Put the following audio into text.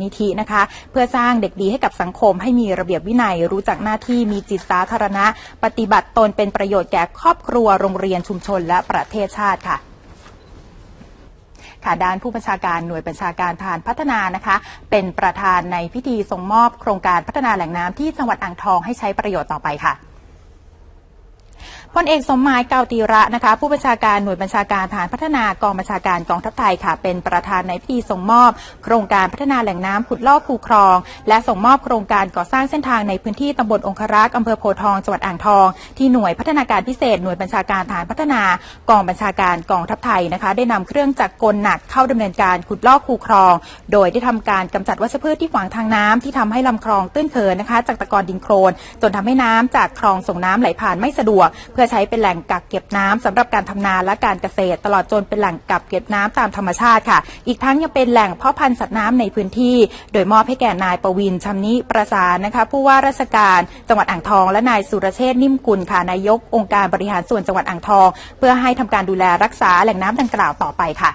นิธินะคะเพื่อสร้างเด็กดีให้กับสังคมให้มีระเบียบวินัย รู้จักหน้าที่มีจิตสาธารณะ ปฏิบัติตนเป็นประโยชน์แก่ครอบครัวโรงเรียนชุมชนและประเทศชาติค่ะค่ะด้านผู้บัญชาการหน่วยบัญชาการทารพัฒนานะคะ เป็นประธานในพิธีส่งมอบโครงการพัฒนาแหล่งน้ำที่จังหวัดอ่างทองให้ใช้ประโยชน์ต่อไปค่ะ พลเอกสมหมายเกาตีระนะคะ ผู้บัญชาการหน่วยบัญชาการฐานพัฒนากองบัญชาการกองทัพไทยค่ะ เป็นประธานในพิธีส่งมอบ โครงการพัฒนาแหล่งน้ำขุดลอกคูคลอง และส่งมอบโครงการก่อสร้างเส้นทางในพื้นที่ตำบลองครักษ์อำเภอโพทองจังหวัดอ่างทอง ที่หน่วยพัฒนาการพิเศษหน่วยบัญชาการฐานพัฒนากองบัญชาการกองทัพไทยนะคะ ได้นำเครื่องจักรกลหนักเข้าดำเนินการขุดลอกคูคลอง โดยได้ทำการกำจัดวัชพืชที่ขวางทางน้ำที่ทำให้ลำคลองตื้นเขินนะคะ จากตะกอนดินโคลนจนทำให้น้ำจากคลองส่งน้ำไหลผ่านไม่สะดวกเพื่อใช้เป็นแหล่งกักเก็บน้ำสำหรับการทำนาและการเกษตร ตลอดจนเป็นแหล่งกักเก็บน้ำตามธรรมชาติค่ะ อีกทั้งยังเป็นแหล่งเพาะพันธุ์สัตว์น้ำในพื้นที่ โดยมอบให้แก่นายประวินชำนิประสานนะคะผู้ว่าราชการจังหวัดอ่างทอง และนายสุรเชษนิ่มกุลค่ะนายกองค์การบริหารส่วนจังหวัดอ่างทอง เพื่อให้ทำการดูแลรักษาแหล่งน้ำดังกล่าวต่อไปค่ะ